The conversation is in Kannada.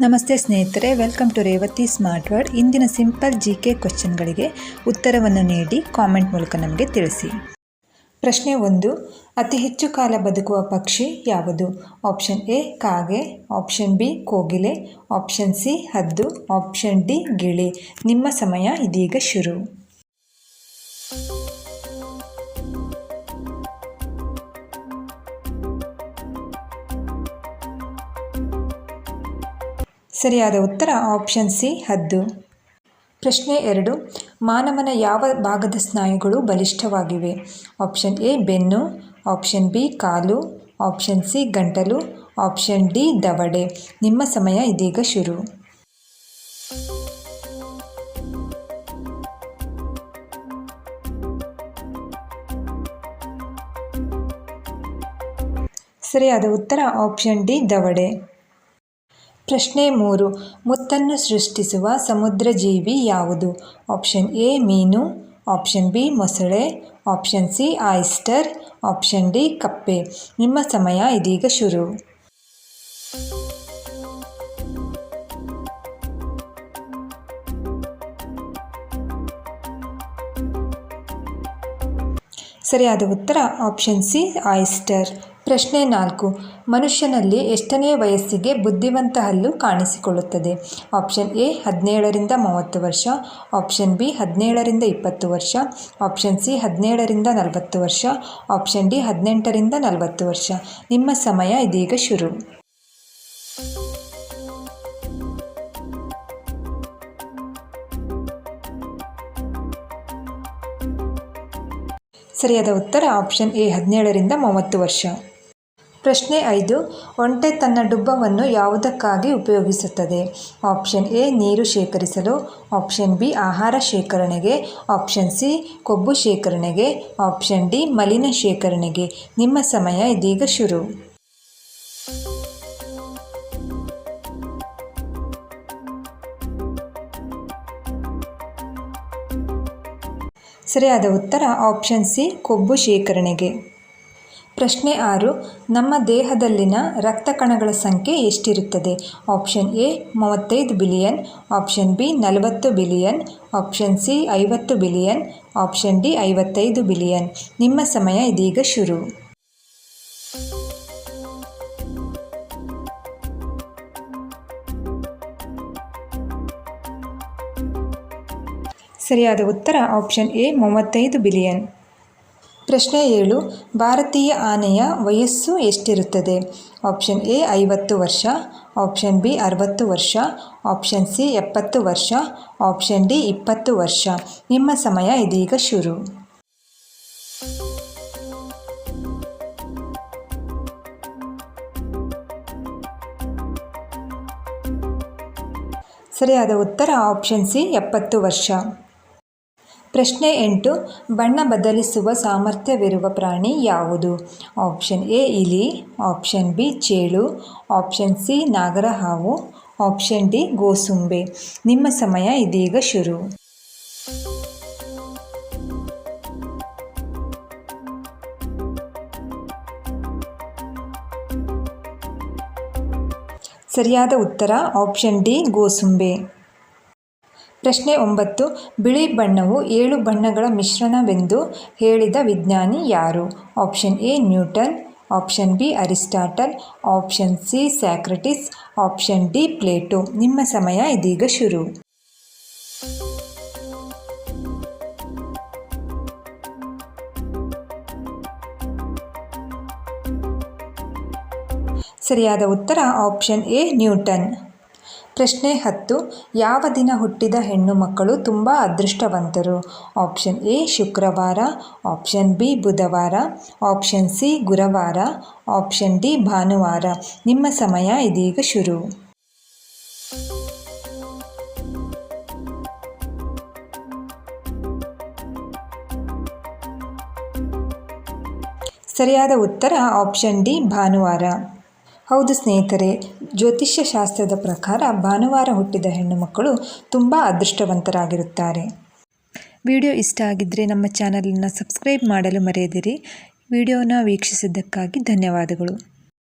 ನಮಸ್ತೆ ಸ್ನೇಹಿತರೆ welcome to Revathi smart word ಇಂದಿನ ಸಿಂಪಲ್ ಜಿ ಕೆ ಕ್ವಶನ್ಗಳಿಗೆ ಉತ್ತರವನ್ನು ನೀಡಿ ಕಾಮೆಂಟ್ ಮೂಲಕ ನಮಗೆ ತಿಳಿಸಿ. ಪ್ರಶ್ನೆ ಒಂದು, ಅತಿ ಹೆಚ್ಚು ಕಾಲ ಬದುಕುವ ಪಕ್ಷಿ ಯಾವುದು? ಆಪ್ಷನ್ ಎ ಕಾಗೆ ಆಪ್ಷನ್ ಬಿ ಕೋಗಿಲೆ ಆಪ್ಷನ್ ಸಿ ಹದ್ದು ಆಪ್ಷನ್ ಡಿ ಗಿಳಿ. ನಿಮ್ಮ ಸಮಯ ಇದೀಗ ಶುರು. ಸರಿಯಾದ ಉತ್ತರ ಆಪ್ಷನ್ ಸಿ ಹದ್ದು. ಪ್ರಶ್ನೆ ಎರಡು, ಮಾನವನ ಯಾವ ಭಾಗದ ಸ್ನಾಯುಗಳು ಬಲಿಷ್ಠವಾಗಿವೆ? ಆಪ್ಷನ್ ಎ ಬೆನ್ನು. ಆಪ್ಷನ್ ಬಿ ಕಾಲು. ಆಪ್ಷನ್ ಸಿ ಗಂಟಲು. ಆಪ್ಷನ್ ಡಿ ದವಡೆ. ನಿಮ್ಮ ಸಮಯ ಇದೀಗ ಶುರು. ಸರಿಯಾದ ಉತ್ತರ ಆಪ್ಷನ್ ಡಿ ದವಡೆ. ಪ್ರಶ್ನೆ ಮೂರು. ಮುತ್ತನ್ನು ಸೃಷ್ಟಿಸುವ ಸಮುದ್ರ ಜೀವಿ ಯಾವುದು? ಆಪ್ಷನ್ ಎ, ಮೀನು. ಆಪ್ಷನ್ ಬಿ, ಮೊಸಳೆ. Option C, oyster. Option D, ಕಪ್ಪೆ. ನಿಮ್ಮ ಸಮಯ ಇದೀಗ ಶುರು. ಸರಿಯಾದ ಉತ್ತರ ಆಪ್ಷನ್ ಸಿ, ಆಯಿಸ್ಟರ್. ಪ್ರಶ್ನೆ ನಾಲ್ಕು. ಮನುಷ್ಯನಲ್ಲಿ ಎಷ್ಟನೇ ವಯಸ್ಸಿಗೆ ಬುದ್ಧಿವಂತ ಹಲ್ಲು ಕಾಣಿಸಿಕೊಳ್ಳುತ್ತದೆ? ಆಪ್ಷನ್ ಎ, ಹದಿನೇಳರಿಂದ ಮೂವತ್ತು ವರ್ಷ. ಆಪ್ಷನ್ ಬಿ, ಹದಿನೇಳರಿಂದ ಇಪ್ಪತ್ತು ವರ್ಷ. ಆಪ್ಷನ್ ಸಿ, ಹದಿನೇಳರಿಂದ ನಲವತ್ತು ವರ್ಷ. ಆಪ್ಷನ್ ಡಿ, ಹದಿನೆಂಟರಿಂದ ನಲವತ್ತು ವರ್ಷ. ನಿಮ್ಮ ಸಮಯ ಇದೀಗ ಶುರು. ಸರಿಯಾದ ಉತ್ತರ ಆಪ್ಷನ್ ಎ, ಹದಿನೇಳರಿಂದ ಮೂವತ್ತು ವರ್ಷ. ಪ್ರಶ್ನೆ ಐದು, ಒಂಟೆ ತನ್ನ ಡುಬ್ಬವನ್ನು ಯಾವುದಕ್ಕಾಗಿ ಉಪಯೋಗಿಸುತ್ತದೆ? ಆಪ್ಷನ್ ಎ, ನೀರು ಶೇಖರಿಸಲು. ಆಪ್ಷನ್ ಬಿ, ಆಹಾರ ಶೇಖರಣೆಗೆ. ಆಪ್ಷನ್ ಸಿ, ಕೊಬ್ಬು ಶೇಖರಣೆಗೆ. ಆಪ್ಷನ್ ಡಿ, ಮಲಿನ ಶೇಖರಣೆಗೆ. ನಿಮ್ಮ ಸಮಯ ಇದೀಗ ಶುರು. ಸರಿಯಾದ ಉತ್ತರ, ಆಪ್ಷನ್ ಸಿ, ಕೊಬ್ಬು ಶೇಖರಣೆಗೆ. ಪ್ರಶ್ನೆ ಆರು, ನಮ್ಮ ದೇಹದಲ್ಲಿನ ರಕ್ತ ಕಣಗಳ ಸಂಖ್ಯೆ ಎಷ್ಟಿರುತ್ತದೆ? ಆಪ್ಷನ್ ಎ, ಮೂವತ್ತೈದು ಬಿಲಿಯನ್. ಆಪ್ಷನ್ ಬಿ, ನಲವತ್ತು ಬಿಲಿಯನ್. ಆಪ್ಷನ್ ಸಿ, ಐವತ್ತು ಬಿಲಿಯನ್. ಆಪ್ಷನ್ ಡಿ, ಐವತ್ತೈದು ಬಿಲಿಯನ್. ನಿಮ್ಮ ಸಮಯ ಇದೀಗ ಶುರು. ಸರಿಯಾದ ಉತ್ತರ ಆಪ್ಷನ್ ಎ, ಮೂವತ್ತೈದು ಬಿಲಿಯನ್. ಪ್ರಶ್ನೆ ಏಳು, ಭಾರತೀಯ ಆನೆಯ ವಯಸ್ಸು ಎಷ್ಟಿರುತ್ತದೆ? ಆಪ್ಷನ್ ಎ, ಐವತ್ತು ವರ್ಷ, ಆಪ್ಷನ್ ಬಿ, ಅರವತ್ತು ವರ್ಷ, ಆಪ್ಷನ್ ಸಿ, ಎಪ್ಪತ್ತು ವರ್ಷ, ಆಪ್ಷನ್ ಡಿ, ಇಪ್ಪತ್ತು ವರ್ಷ. ನಿಮ್ಮ ಸಮಯ ಇದೀಗ ಶುರು. ಸರಿಯಾದ ಉತ್ತರ, ಆಪ್ಷನ್ ಸಿ, ಎಪ್ಪತ್ತು ವರ್ಷ. ಪ್ರಶ್ನೆ ಎಂಟು, ಬಣ್ಣ ಬದಲಿಸುವ ಸಾಮರ್ಥ್ಯವಿರುವ ಪ್ರಾಣಿ ಯಾವುದು? ಆಪ್ಷನ್ ಎ, ಇಲಿ, ಆಪ್ಷನ್ ಬಿ, ಚೇಳು, ಆಪ್ಷನ್ ಸಿ, ನಾಗರಹಾವು, ಆಪ್ಷನ್ ಡಿ, ಗೋಸುಂಬೆ. ನಿಮ್ಮ ಸಮಯ ಇದೀಗ ಶುರು. ಸರಿಯಾದ ಉತ್ತರ, ಆಪ್ಷನ್ ಡಿ, ಗೋಸುಂಬೆ. ಪ್ರಶ್ನೆ ಒಂಬತ್ತು, ಬಿಳಿ ಬಣ್ಣವು ಏಳು ಬಣ್ಣಗಳ ಮಿಶ್ರಣವೆಂದು ಹೇಳಿದ ವಿಜ್ಞಾನಿ ಯಾರು? Option A, Newton, option B, Aristotle, option C Socrates option D, Plato. ನಿಮ್ಮ ಸಮಯ ಇದೀಗ ಶುರು. ಸರಿಯಾದ ಉತ್ತರ ಆಪ್ಷನ್ ಎ, ನ್ಯೂಟನ್. ಪ್ರಶ್ನೆ ಹತ್ತು, ಯಾವ ದಿನ ಹುಟ್ಟಿದ ಹೆಣ್ಣು ಮಕ್ಕಳು ತುಂಬ ಅದೃಷ್ಟವಂತರು? ಆಪ್ಷನ್ ಎ, ಶುಕ್ರವಾರ. ಆಪ್ಷನ್ ಬಿ, ಬುಧವಾರ. ಆಪ್ಷನ್ ಸಿ, ಗುರುವಾರ. ಆಪ್ಷನ್ ಡಿ, ಭಾನುವಾರ. ನಿಮ್ಮ ಸಮಯ ಇದೀಗ ಶುರು. ಸರಿಯಾದ ಉತ್ತರ ಆಪ್ಷನ್ ಡಿ, ಭಾನುವಾರ. ಹೌದು ಸ್ನೇಹಿತರೆ ಜ್ಯೋತಿಷ್ಯ ಶಾಸ್ತ್ರದ ಪ್ರಕಾರ ಭಾನುವಾರ ಹುಟ್ಟಿದ ಹೆಣ್ಣು ಮಕ್ಕಳು ತುಂಬ ಅದೃಷ್ಟವಂತರಾಗಿರುತ್ತಾರೆ. ವಿಡಿಯೋ ಇಷ್ಟ ಆಗಿದ್ದರೆ ನಮ್ಮ ಚಾನಲನ್ನು ಸಬ್ಸ್ಕ್ರೈಬ್ ಮಾಡಲು ಮರೆಯದಿರಿ. ವಿಡಿಯೋನ ವೀಕ್ಷಿಸಿದ್ದಕ್ಕಾಗಿ ಧನ್ಯವಾದಗಳು.